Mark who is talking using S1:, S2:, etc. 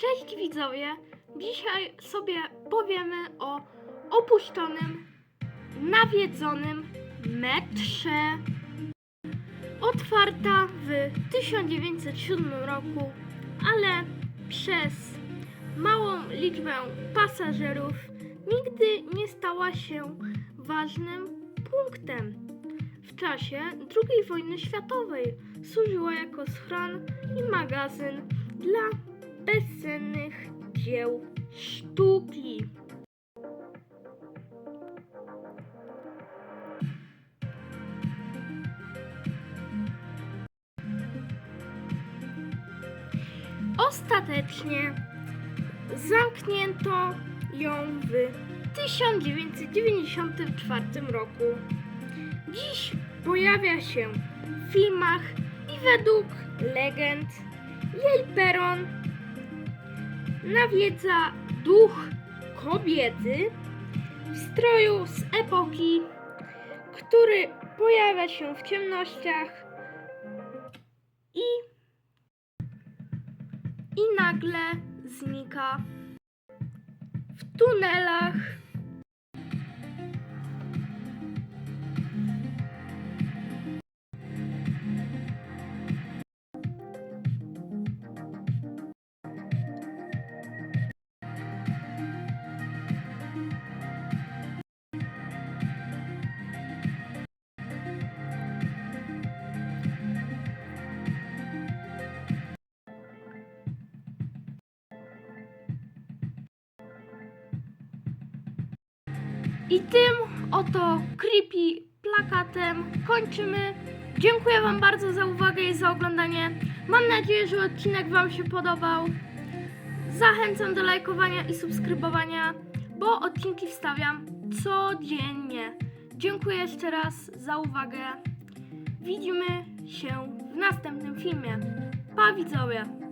S1: Cześć widzowie! Dzisiaj sobie powiemy o opuszczonym, nawiedzonym metrze. Otwarta w 1907 roku, ale przez małą liczbę pasażerów nigdy nie stała się ważnym punktem. W czasie II wojny światowej służyła jako schron i magazyn dla bezcennych dzieł sztuki. Ostatecznie zamknięto ją w 1994 roku. Dziś pojawia się w filmach i według legend jej peron nawiedza duch kobiety w stroju z epoki, który pojawia się w ciemnościach i, i nagle znika w tunelach. I tym oto creepy plakatem kończymy. Dziękuję Wam bardzo za uwagę i za oglądanie. Mam nadzieję, że odcinek Wam się podobał. Zachęcam do lajkowania i subskrybowania, bo odcinki wstawiam codziennie. Dziękuję jeszcze raz za uwagę. Widzimy się w następnym filmie. Pa widzowie!